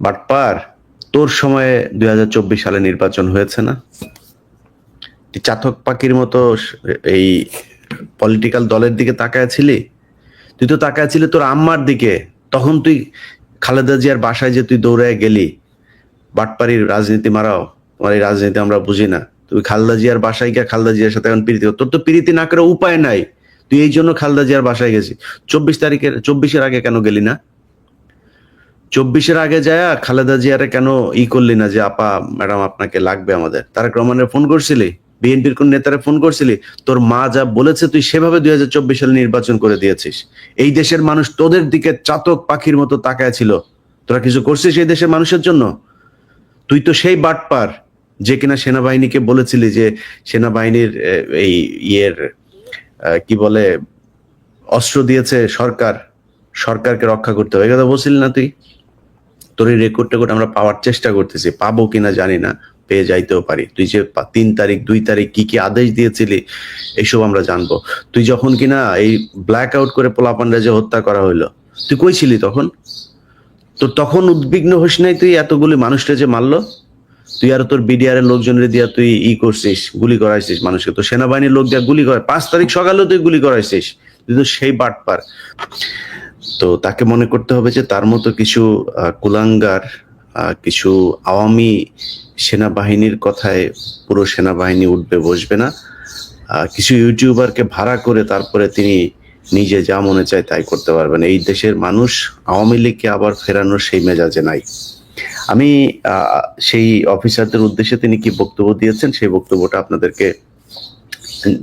বাটপার তোর সময়ে দুই হাজার চব্বিশ সালে নির্বাচন হয়েছে না? চাতক পাখির মতো এই পলিটিক্যাল দলের দিকে তাকায় ছিলি? তুই তো তাকায় ছিলি তোর আম্মার দিকে। তখন তুই খালেদা জিয়ার বাসায় যে তুই দৌড়ায় গেলি, বাটপাড়ির রাজনীতি মারাও। তোমার এই রাজনীতি আমরা বুঝি না। তুই খালদা জিয়ার বাসায় গিয়ে খালদা জিয়ার সাথে এখন প্রীতি। তোর তো প্রীতি না করে উপায় নাই। তুই এই জন্য খালদা জিয়ার বাসায় গেছি চব্বিশ তারিখের, চব্বিশের আগে কেন গেলি না? চব্বিশের আগে যায় খালেদা জিয়ারে কেন ই করলি না যে, আপা, ম্যাডাম, আপনাকে লাগবে আমাদের তারেক রহমানের ফোন করছিলি? বিএনপির কোন নেতারে ফোন করছিলি? তোর মা যা বলেছে, তুই সেভাবে দুই হাজার চব্বিশ সালে নির্বাচন করে দিয়েছিস। এই দেশের মানুষ তোদের দিকে চাতক পাখির মতো তাকায় ছিল। তোরা কিছু করছিস এই দেশের মানুষের জন্য? তুই তো সেই বাটপার যে কিনা সেনাবাহিনীকে বলেছিলি যে সেনাবাহিনীর এই ইয়ের কি বলে, অস্ত্র দিয়েছে সরকার, সরকারকে রক্ষা করতে হবে। কথা বলছিলি না তুই? তোর এই রেকর্ড টেকর্ড আমরা পাওয়ার চেষ্টা করতেছি, পাবো কিনা জানি না, পেয়ে যাইতেও পারি। তুই যে তিন তারিখ, দুই তারিখ কি কি আদেশ দিয়েছিলি, এইসব আমরা জানব। তুই যখন কিনা এই ব্ল্যাক আউট করে পোলাপান্ডা যে হত্যা করা হইল, তুই কই ছিলি তখন? তো তখন উদ্বিগ্ন হোস নাই তুই এতগুলি মানুষটা যে মারলো? তুই আর তোর বিডিআর এর লোকজনের দিয়া তুই ই করছিস, গুলি করাইছিস মানুষকে। তো সেনাবাহিনীর লোক দিয়া গুলি করে পাঁচ তারিখ সকালেও তুই গুলি করাইছিস। তুই তো সেই বাটপার। তো তাকে মনে করতে হবে যে তার মতো কিছু কুলাঙ্গার কিছু আওয়ামী সেনাবাহিনীর কথায় পুরো সেনাবাহিনী উঠবে, বসবে না। কিছু ইউটিউবারকে ভাড়া করে তারপরে তিনি নিজে যা মনে চায় তাই করতে পারবেন। এই দেশের মানুষ আওয়ামী লীগকে আবার ফেরানোর সেই মেজাজে নাই। আমি সেই অফিসারদের উদ্দেশ্যে তিনি কি বক্তব্য দিয়েছেন, সেই বক্তব্যটা আপনাদেরকে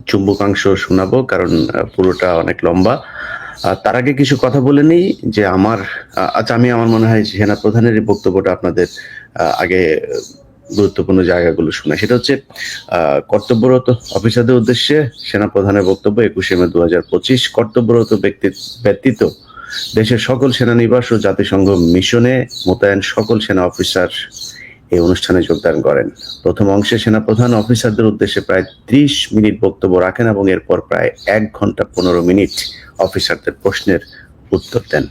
চুম্বকাংশ শোনাবো, কারণ পুরোটা অনেক লম্বা। তার আগে কিছু কথা বলে নিই যে আমার আচ্ছা আমি আমার মনে হয় সেনা প্রধানের এই বক্তব্যটা আপনাদের আগে গুরুত্বপূর্ণ জায়গাগুলো শোনা সেটা হচ্ছে কর্তব্যরত অফিসারদের উদ্দেশ্যে সেনা প্রধানের বক্তব্য একুশে মে দু হাজার পঁচিশ। কর্তব্যরত ব্যক্তি, ব্যতীত দেশের সকল সেনানিবাস ও জাতিসংঘ মিশনে মোতায়েন সকল সেনা অফিসার এই অনুষ্ঠানে যোগদান করেন। প্রথম অংশে সেনাপ্রধান অফিসারদের উদ্দেশ্যে প্রায় ত্রিশ মিনিট বক্তব্য রাখেন এবং এরপর প্রায় এক ঘণ্টা পনেরো মিনিট অফিসারদের প্রশ্নের উত্তর দেন।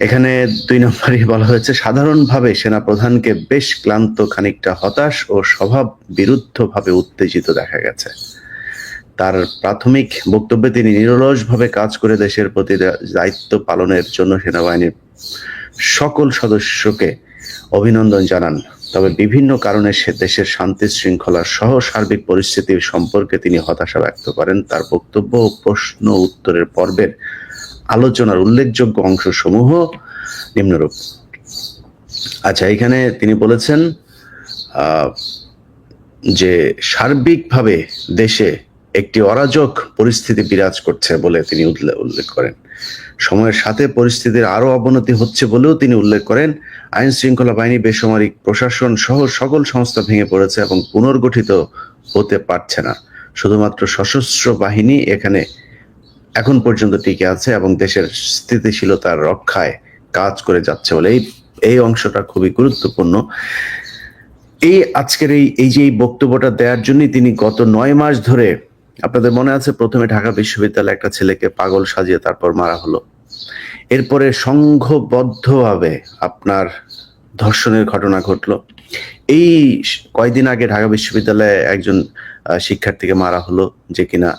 এখানে দুই নম্বরই বলা হয়েছে, সাধারণভাবে সেনাপ্রধানকে বেশ ক্লান্ত, খানিকটা হতাশ ও স্বভাব বিরুদ্ধভাবে উত্তেজিত দেখা গেছে। তার প্রাথমিক বক্তব্যে তিনি নিরলসভাবে কাজ করে দেশের প্রতি দায়িত্ব পালনের জন্য সেনাবাহিনীর সকল সদস্যকে অভিনন্দন জানান। তবে বিভিন্ন কারণে সে দেশের শান্তি শৃঙ্খলা সহ সার্বিক পরিস্থিতির সম্পর্কে তিনি হতাশা ব্যক্ত করেন। তার বক্তব্য ও প্রশ্ন উত্তরের পর্বের আলোচনার উল্লেখযোগ্য অংশসমূহ নিম্নরূপ। আচ্ছা এখানে তিনি বলেছেন যে সার্বিকভাবে দেশে একটি অরাজক পরিস্থিতি বিরাজ করছে বলে তিনি উল্লে- উল্লেখ করেন। সময়ের সাথে পরিস্থিতির আরও অবনতি হচ্ছে বলেও তিনি উল্লেখ করেন। আইন শৃঙ্খলা বাহিনী বেসামরিক প্রশাসন সহ সকল সংস্থা ভেঙে পড়েছে এবং পুনর্গঠিত হতে পারছে না। শুধুমাত্র সশস্ত্র বাহিনী এখানে এখন পর্যন্ত টিকে আছে এবং দেশের স্থিতিশীলতার রক্ষায় কাজ করে যাচ্ছে বলে এই এই অংশটা খুবই গুরুত্বপূর্ণ। এই আজকের এই এই যে এই বক্তব্যটা দেওয়ার জন্যই তিনি গত নয় মাস ধরে, আপনাদের মনে আছে, প্রথমে ঢাকা বিশ্ববিদ্যালয়ে একটা ছেলেকে পাগল সাজিয়ে তারপর মারা হলো। এরপরে সংঘবদ্ধভাবে আপনার ধর্ষণের ঘটনা ঘটলো। এই কয়দিন আগে ঢাকা বিশ্ববিদ্যালয়ে একজন শিক্ষার্থীকে মারা হলো যে কিনা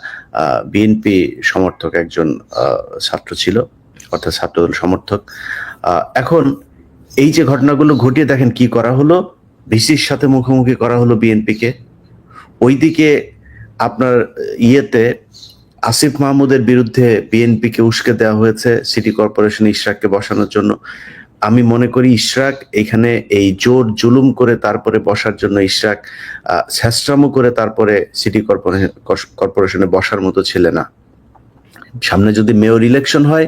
বিএনপি সমর্থক একজন ছাত্র ছিল, অর্থাৎ ছাত্রদল সমর্থক। এখন এই যে ঘটনাগুলো ঘটিয়ে দেখেন কি করা হলো, ভিসির সাথে মুখোমুখি করা হলো বিএনপিকে। ওইদিকে আপনার, ইয়েতে আসিফ মাহমুদের বিরুদ্ধে বিএনপিকে উস্কে দেওয়া হয়েছে সিটি কর্পোরেশন ইশরাককে বসানোর জন্য। আমি মনে করি ইশরাক এখানে এই জোর জুলুম করে তারপরে বসার জন্য ইশরাক ছ্যাঁচড়ামো করে তারপরে সিটি কর্পোরেশন কর্পোরেশনে বসার মতো ছেলে না। সামনে যদি মেয়র ইলেকশন হয়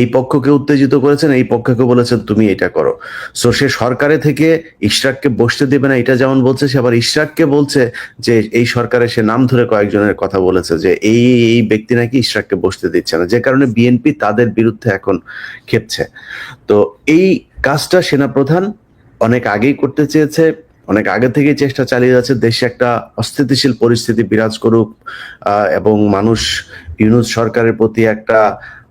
এই পক্ষকে উত্তেজিত করেছেন, এই পক্ষকে বলেছেন, তুমি এটা করো। সো সে সরকারে থেকে ইশরাককে বসতে দেবে না, এটা যেমন বলছে, সে আবার ইশরাককে বলছে যে, এই সরকারে সে নাম ধরে কয়েকজনের কথা বলেছে যে, এই এই ব্যক্তি নাকি ইশরাককে বসতে দিচ্ছে না। যে কারণে বিএনপি তাদের বিরুদ্ধে এখন খেপছে। তো, এই কাজটা সেনাপ্রধান অনেক আগেই করতে চেয়েছে, অনেক আগে থেকে চেষ্টা চালিয়ে যাচ্ছে, দেশে একটা অস্থিতিশীল পরিস্থিতি বিরাজ করুক এবং মানুষ, ইউনুস সরকারের প্রতি একটা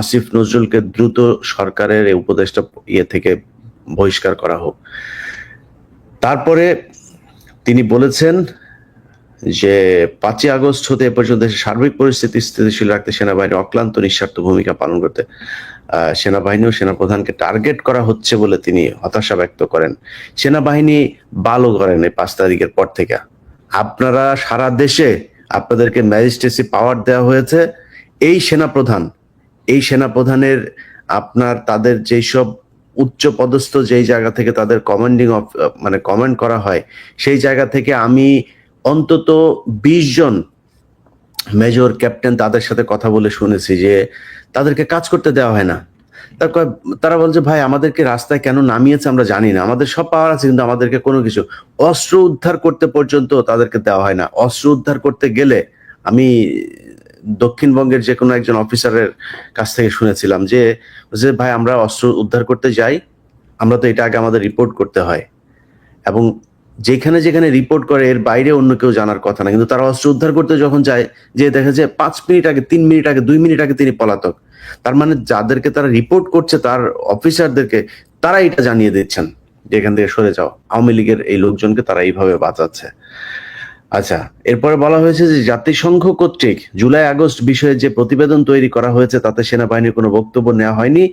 আসিফ নজরুলকে দ্রুত সরকারের উপদেষ্টা ইয়ে থেকে বহিষ্কার করা হোক। তারপরে তিনি বলেছেন যে, পাঁচই আগস্ট হতে এ পর্যন্ত সার্বিক পরিস্থিতি স্থিতিশীল রাখতে সেনাবাহিনী অক্লান্ত নিঃস্বার্থ ভূমিকা পালন করতে সেনাবাহিনী ও সেনাপ্রধানকে টার্গেট করা হচ্ছে বলে তিনি হতাশা ব্যক্ত করেন। সেনাবাহিনী ভালো করেন এই পাঁচ তারিখের পর থেকে। আপনারা সারা দেশে আপনাদেরকে ম্যাজিস্ট্রেসি পাওয়ার দেওয়া হয়েছে। এই সেনাপ্রধান এই সেনাপ্রধানের, আপনার তাদের যেই সব উচ্চ পদস্থ যেই জায়গা থেকে তাদের কমান্ডিং অফ মানে কমান্ড করা হয়, সেই জায়গা থেকে আমি অন্তত বিশ জন মেজর ক্যাপ্টেন তাদের সাথে কথা বলে শুনেছি যে তাদেরকে কাজ করতে দেওয়া হয় না। তার কয়- তারা বলছে ভাই, আমাদেরকে রাস্তায় কেন নামিয়েছে আমরা জানি না। আমাদের সব পাওয়ার আছে, কিন্তু আমাদেরকে কোনো কিছু, অস্ত্র উদ্ধার করতে পর্যন্ত তাদেরকে দেওয়া হয় না। অস্ত্র উদ্ধার করতে গেলে আমি দক্ষিণবঙ্গের যে কোনো একজন অফিসারের কাছ থেকে শুনেছিলাম যে ভাই, আমরা অস্ত্র উদ্ধার করতে যাই, আমরা তো এটা আগে আমাদের রিপোর্ট করতে হয়। এবং যেখানে যেখানে রিপোর্ট করে, এর বাইরে অন্য কেউ জানার কথা না। কিন্তু তারা অস্ত্র উদ্ধার করতে যখন যায়, যে দেখা যায় পাঁচ মিনিট আগে, তিন মিনিট আগে, দুই মিনিট আগে তিনি পলাতক। তার মানে যাদেরকে তারা রিপোর্ট করছে, তার অফিসারদেরকে তারা এটা জানিয়ে দিচ্ছেন যে এখান থেকে সরে যাও। আওয়ামী লীগের এই লোকজনকে তারা এইভাবে বাঁচাচ্ছে। আচ্ছা এরপরে বলা হয়েছে যে জাতিসংঘ কর্তৃক জুলাই আগস্ট বিষয়ে যে প্রতিবেদন তৈরি করা হয়েছে, তাতে সেনাবাহিনীর কোনো বক্তব্য নেওয়া হয়নি।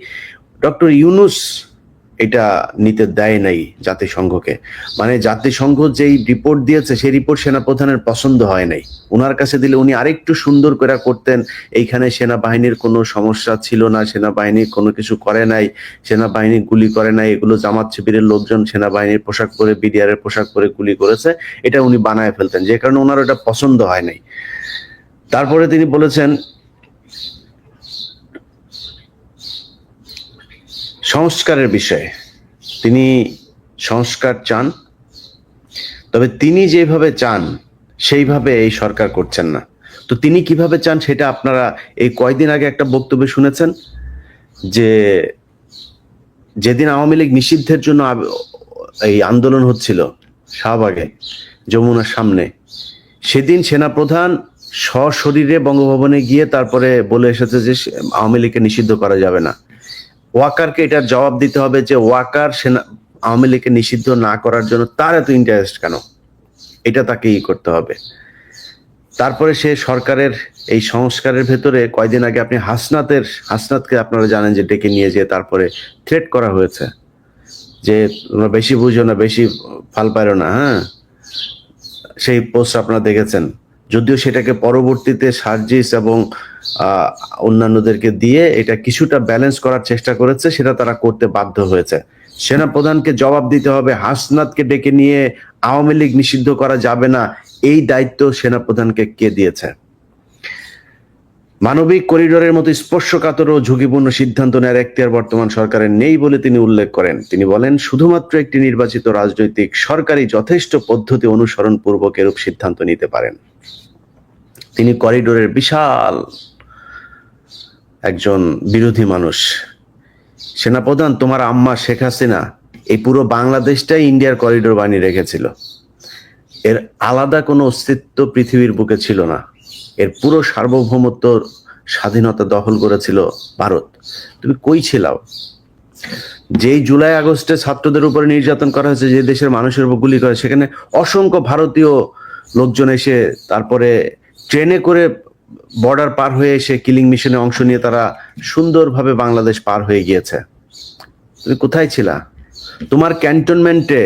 ডক্টর ইউনুস এটা নিতে দেয় নাই জাতিসংঘকে। মানে জাতিসংঘ যেই রিপোর্ট দিয়েছে, সেই রিপোর্ট সেনাপ্রধানের পছন্দ হয় নাই। ওনার কাছে দিলে উনি আরেকটু সুন্দর করে করতেন, এইখানে সেনাবাহিনীর কোনো সমস্যা ছিল না, সেনাবাহিনী কোনো কিছু করে নাই, সেনাবাহিনী গুলি করে নাই, এগুলো জামাত শিবিরের লোকজন সেনাবাহিনীর পোশাক পরে বিডিআরের পোশাক পরে গুলি করেছে, এটা উনি বানায় ফেলতেন, যে কারণে ওনার ওটা পছন্দ হয় নাই। তারপরে তিনি বলেছেন সংস্কারের বিষয়ে। তিনি সংস্কার চান, তবে তিনি যেভাবে চান, সেইভাবে এই সরকার করছেন না। তো তিনি কীভাবে চান সেটা আপনারা এই কয়দিন আগে একটা বক্তব্য শুনেছেন, যে যেদিন আওয়ামী লীগ নিষিদ্ধের জন্য এই আন্দোলন হচ্ছিল শাহবাগে, যমুনার সামনে, সেদিন সেনাপ্রধান সশরীরে বঙ্গভবনে গিয়ে তারপরে বলে এসেছে যে আওয়ামী লীগকে নিষিদ্ধ করা যাবে না। ওয়াকারকে এটার জবাব দিতে হবে যে ওয়াকার সেনা আওয়ামী লীগকে নিষিদ্ধ না করার জন্য তার এত ইন্টারেস্ট কেন? এটা তাকে ই করতে হবে। তারপরে সে সরকারের এই সংস্কারের ভেতরে কয়দিন আগে আপনি হাসনাতের হাসনাতকে আপনারা জানেন যে ডেকে নিয়ে যেয়ে তারপরে থ্রেট করা হয়েছে। যে তোমরা বেশি বুঝো না, বেশি ফাল পারো না হ্যাঁ? সেই পোস্ট আপনারা দেখেছেন। যদিও সেটাকে পরবর্তীতে সার্জিস এবং অন্যান্যদেরকে দিয়ে এটা কিছুটা ব্যালেন্স করার চেষ্টা করেছে, সেটা তারা করতে বাধ্য হয়েছে। সেনাপ্রধানকে জবাব দিতে হবে, হাসনাতকে ডেকে নিয়ে আওয়ামী লীগ নিষিদ্ধ করা যাবে না, এই দায়িত্ব সেনাপ্রধানকে কে দিয়েছে? মানবিক করিডোরের মতো স্পর্শকাতর ও ঝুঁকিপূর্ণ সিদ্ধান্ত নেওয়ার এখতিয়ার বর্তমান সরকারের নেই বলে তিনি উল্লেখ করেন। তিনি বলেন, শুধুমাত্র একটি নির্বাচিত রাজনৈতিক সরকারই যথেষ্ট পদ্ধতি অনুসরণ পূর্বক এরূপ সিদ্ধান্ত নিতে পারেন। তিনি করিডোরের বিশাল একজন বিরোধী মানুষ। সেনাপ্রধান, তোমার আম্মা শেখ হাসিনা এই পুরো বাংলাদেশটাই ইন্ডিয়ার করিডোর বানিয়ে রেখেছিল। এর আলাদা কোনো অস্তিত্ব পৃথিবীর বুকে ছিল না। এর পুরো সার্বভৌমত্ব স্বাধীনতা দখল করেছিল ভারত। তুমি কই ছিলাও? যেই জুলাই আগস্টে ছাত্রদের উপরে নির্যাতন করা হয়েছে, যে দেশের মানুষের উপর গুলি করে সেখানে অসংখ্য ভারতীয় লোকজন এসে তারপরে ট্রেনে করে বর্ডার পার হয়ে এসে কিলিং মিশনে অংশ নিয়ে তারা সুন্দরভাবে বাংলাদেশ পার হয়ে গিয়েছে। তুমি কোথায় ছিলা? তোমার ক্যান্টনমেন্টে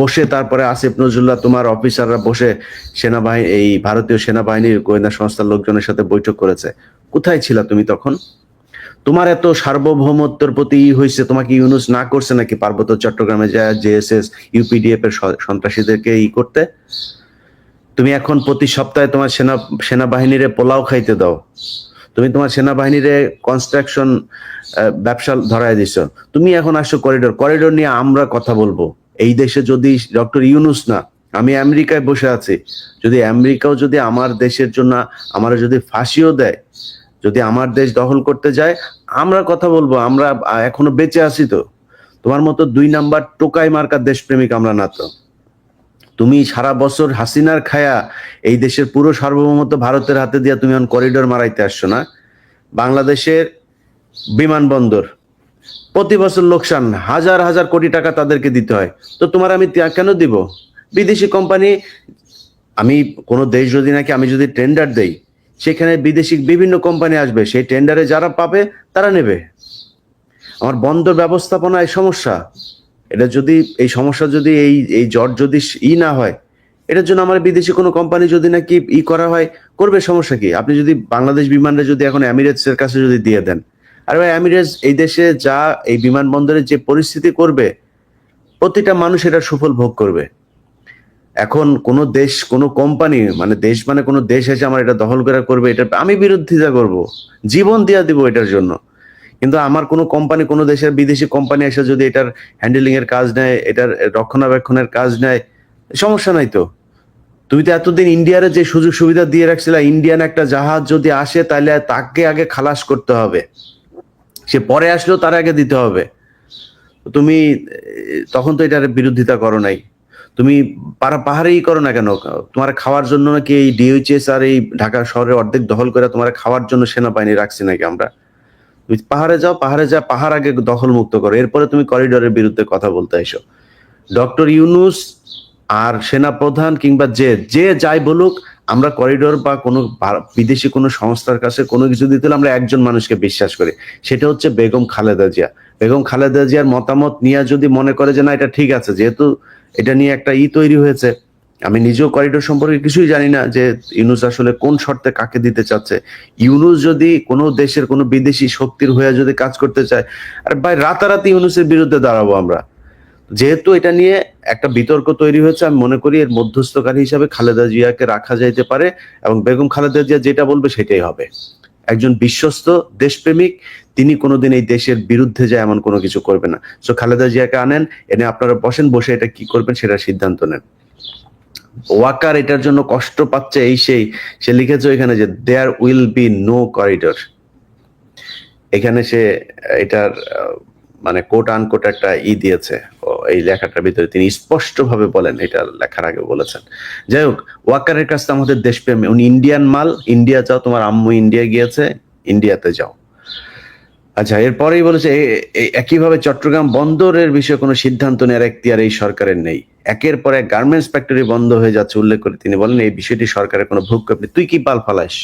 বসে তারপরে আসিফ নজরুল্লাহ, তোমার অফিসাররা বসে সেনাবাহিনী এই ভারতীয় সেনাবাহিনীর গোয়েন্দা সংস্থার লোকজনের সাথে বৈঠক করেছে। কোথায় ছিলা তুমি তখন? তোমার এত সার্বভৌমত্বের প্রতি ই হয়েছে তোমাকে ইউনুস না করছে নাকি পার্বত্য চট্টগ্রামে যায় জেএসএস ইউপিডিএফ এর সন্ত্রাসীদেরকে ই করতে? তুমি এখন প্রতি সপ্তাহে তোমার সেনা, সেনাবাহিনীরে পোলাও খাইতে দাও। তুমি তোমার সেনাবাহিনীরে কনস্ট্রাকশন ব্যবসা ধরায় দিছ। তুমি এখন আসো করিডোর করিডোর নিয়ে আমরা কথা বলব। এই দেশে যদি ডক্টর ইউনুস না, আমি আমেরিকায় বসে আছি। যদি আমেরিকাও যদি আমার দেশের জন্য, আমার যদি ফাঁসিও দেয়, যদি আমার দেশ দখল করতে যায়, আমরা কথা বলব। আমরা এখনও বেঁচে আছি তো। তোমার মতো দুই নাম্বার টোকাই মার্কার দেশপ্রেমিক আমরা না তো। তুমি সারা বছর হাসিনার খায়া এই দেশের পুরো সার্বভৌমত্ব ভারতের হাতে দিয়া তুমি এখন করিডোর মারাইতে আসছো না? বাংলাদেশের বিমানবন্দর, প্রতি বছর লোকসান, হাজার হাজার কোটি টাকা তাদেরকে দিতে হয়। তো তোমার আমি কেন দিব? বিদেশি কোম্পানি আমি কোনো দেশ যদি নাকি আমি যদি টেন্ডার দেই, সেখানে বিদেশি বিভিন্ন কোম্পানি আসবে, সেই টেন্ডারে যারা পাবে, তারা নেবে। আমার বন্দর ব্যবস্থাপনায় সমস্যা। এটা যদি, এই সমস্যা যদি এই এই জট যদি ই না হয়, এটার জন্য আমার বিদেশি কোনো কোম্পানি যদি নাকি ই করা হয়, করবে সমস্যা কি? আপনি যদি বাংলাদেশ বিমানটা যদি এখন এমিরেটস এর কাছে যদি দিয়ে দেন। আর ভাই এমিরেটস এই দেশে যা, এই বিমানবন্দরে যে পরিস্থিতি করবে, প্রতিটা মানুষ এটা সুফল ভোগ করবে। এখন কোন দেশ, কোন কোম্পানি মানে দেশ মানে কোন দেশ এসে আমার এটা দখল করা করবে, এটা আমি বিরোধিতা করব। জীবন দিয়া দিব এটার জন্য। কিন্তু আমার কোনো কোম্পানি, কোনো দেশের বিদেশি কোম্পানি এসে যদি এটার হ্যান্ডেলিং এর কাজ নেয়, এটার রক্ষণাবেক্ষণের কাজ নেয়, সমস্যা নাই তো। তুমি তো এতদিন ইন্ডিয়ার যে সুযোগ সুবিধা দিয়ে রাখছিলে, ইন্ডিয়ান একটা জাহাজ যদি আসে তাহলে তাকে আগে খালাস করতে হবে। সে পরে আসলেও তার আগে দিতে হবে। তুমি, তখন তো এটার বিরোধিতা করো নাই। তুমি পাহাড়েই করো না কেন? তোমার খাওয়ার জন্য নাকি এই ডিএইচএস আর এই ঢাকা শহরে অর্ধেক দখল করে তোমার খাওয়ার জন্য সেনাবাহিনী রাখছি নাকি আমরা? তুমি পাহাড়ে যাও, পাহাড়ে যা পাহাড় আগে দখল মুক্ত করো। এরপরে তুমি করিডোরের বিরুদ্ধে কথা বলতে এসো। ডক্টর ইউনুস আর সেনাপ্রধান কিংবা যে যে যাই বলুক, আমরা করিডোর বা কোনো বিদেশি কোনো সংস্থার কাছে কোনো কিছু দিতে হলে আমরা একজন মানুষকে বিশ্বাস করি। সেটা হচ্ছে বেগম খালেদা জিয়া। বেগম খালেদা জিয়ার মতামত নিয়ে যদি মনে করে যে না, এটা ঠিক আছে, যেহেতু এটা নিয়ে একটা ই তৈরি হয়েছে আমি নিজেও করিডোর সম্পর্কে কিছুই জানি না যে ইউনুস আসলে কোন শর্তে কাকে দিতে চাচ্ছে। ইউনুস যদি কোনো দেশের কোনো বিদেশি শক্তির হয়ে যদি কাজ করতে চায়, আর ভাই রাতারাতি ইউনুসের বিরুদ্ধে দাঁড়াবো আমরা। যেহেতু এটা নিয়ে একটা বিতর্ক তৈরি হয়েছে, আমি মনে করি এর মধ্যস্থকারী হিসাবে খালেদা জিয়াকে রাখা যাইতে পারে এবং বেগম খালেদা জিয়া যেটা বলবে সেটাই হবে। একজন বিশ্বস্ত দেশপ্রেমিক, তিনি কোনোদিন এই দেশের বিরুদ্ধে যায় এমন কোনো কিছু করবে না। সো খালেদা জিয়াকে আনেন, এনে আপনারা বসেন, বসে এটা কি করবেন সেটা সিদ্ধান্ত নেন। ওয়াকার এটার জন্য কষ্ট পাচ্ছে এই সেই, সে লিখেছে এখানে যে there will be no corridor এখানে সে, এটার মানে কোট আনকোট একটা ই দিয়েছে। এই লেখাটার ভিতরে তিনি স্পষ্টভাবে বলেন, এটা লেখার আগে বলেছেন। যাই হোক, ওয়াকারের কাছে আমাদের দেশপ্রেম, উনি ইন্ডিয়ান মাল ইন্ডিয়া যাও, তোমার আম্মু ইন্ডিয়া গিয়েছে ইন্ডিয়াতে যাও। আচ্ছা এরপরেই বলেছে একইভাবে চট্টগ্রাম বন্দরের বিষয়ে কোনো সিদ্ধান্ত নেওয়ার এখতিয়ার এই সরকারের নেই। একের পর এক গার্মেন্টস ফ্যাক্টরি বন্ধ হয়ে যাচ্ছে উল্লেখ করে তিনি বলেন, এই বিষয়টি সরকারের কোনো ভূক্ষেপ নেই। তুই কি পাল ফালাস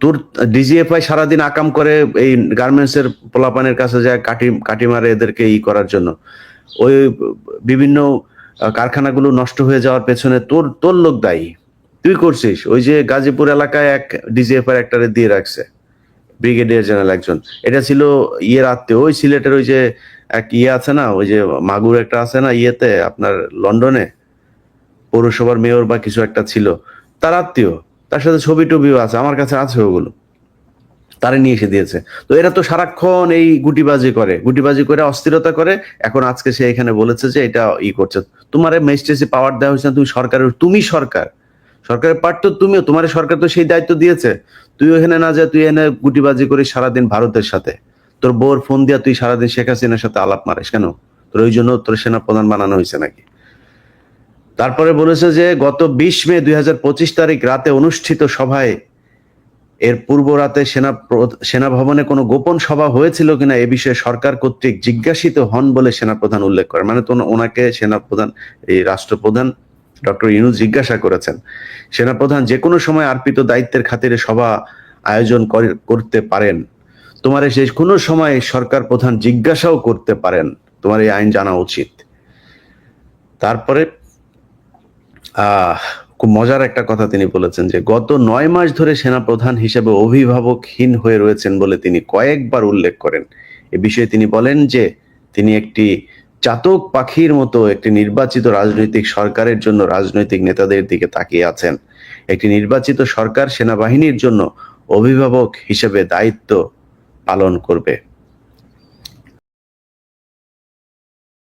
তোর ডিজিএফআই সারাদিন আকাম করে এই গার্মেন্টস এর পোলাপানের কাছে যায় কাটি কাটি মারে এদেরকে ই করার জন্য। ওই বিভিন্ন কারখানাগুলো নষ্ট হয়ে যাওয়ার পেছনে তোর তোর লোক দায়ী। তুই করছিস? ওই যে গাজীপুর এলাকায় এক ডিজিএফআই একটারে দিয়ে রাখছে। ব্রিগেডিয়ার জেনারেল একজন। এটা ছিল ইয়ের আত্মীয়। ওই সিলেটের ওই যে এক ইয়ে আছে না, ওই যে মাগুর একটা আছে না ইয়েতে, আপনার লন্ডনে, পৌরসভার মেয়র বা কিছু একটা ছিল। তার আত্মীয়, তার সাথে ছবি টবিও আছে, আমার কাছে আছে ওগুলো। তারে নিয়ে এসে দিয়েছে। তো এরা তো সারাক্ষণ এই গুটিবাজি করে গুটিবাজি করে অস্থিরতা করে। এখন আজকে সে এখানে বলেছে যে এটা ই করছে। তোমার মেজিস্ট্রেসি পাওয়ার দেওয়া হয়েছে তুমি সরকারের, তুমি সরকার। সরকারের পার্ট তো তুমিও, তোমার সরকার তো সেই দায়িত্ব দিয়েছে। তুই ওখানে না যা তুই এনে গুটিবাজি করিস সারাদিন ভারতের সাথে। তোর বউর ফোন দিয়া তুই সারাদিন শেখ হাসিনার সাথে আলাপ মারিস কেন? তোর ওই জন্য তোর সেনা প্রধান বানানো হয়েছে নাকি? তারপরে বলেছে যে গত বিশ মে দুই তারিখ রাতে অনুষ্ঠিত সভায় এর পূর্ব রাতে সেনা সেনা ভবনে কোনো গোপন সভা হয়েছিল কিনা এ বিষয়ে সরকার কর্তৃক জিজ্ঞাসিত হন বলে সেনাপ্রধান উল্লেখ করে মানে তো ওনাকে সেনাপ্রধান, এই রাষ্ট্রপ্রধান ডক্টর ইনু জিজ্ঞাসা করেছেন। সেনাপ্রধান যে কোনো সময় আর্পিত দায়িত্বের খাতিরে সভা আয়োজন করে- করতে পারেন। তোমার সে কোনো সময় সরকার প্রধান জিজ্ঞাসাও করতে পারেন, তোমার এই আইন জানা উচিত। তারপরে খুব মজার একটা কথা তিনি বলেছেন যে, গত নয় মাস ধরে সেনাপ্রধান হিসেবে অভিভাবকহীন হয়ে রয়েছেন বলে তিনি কয়েকবার উল্লেখ করেন। এ বিষয়ে তিনি বলেন যে, তিনি একটি চাতক পাখির মতো একটি নির্বাচিত রাজনৈতিক সরকারের জন্য রাজনৈতিক নেতাদের দিকে তাকিয়ে আছেন। একটি নির্বাচিত সরকার সেনাবাহিনীর জন্য অভিভাবক হিসেবে দায়িত্ব পালন করবে।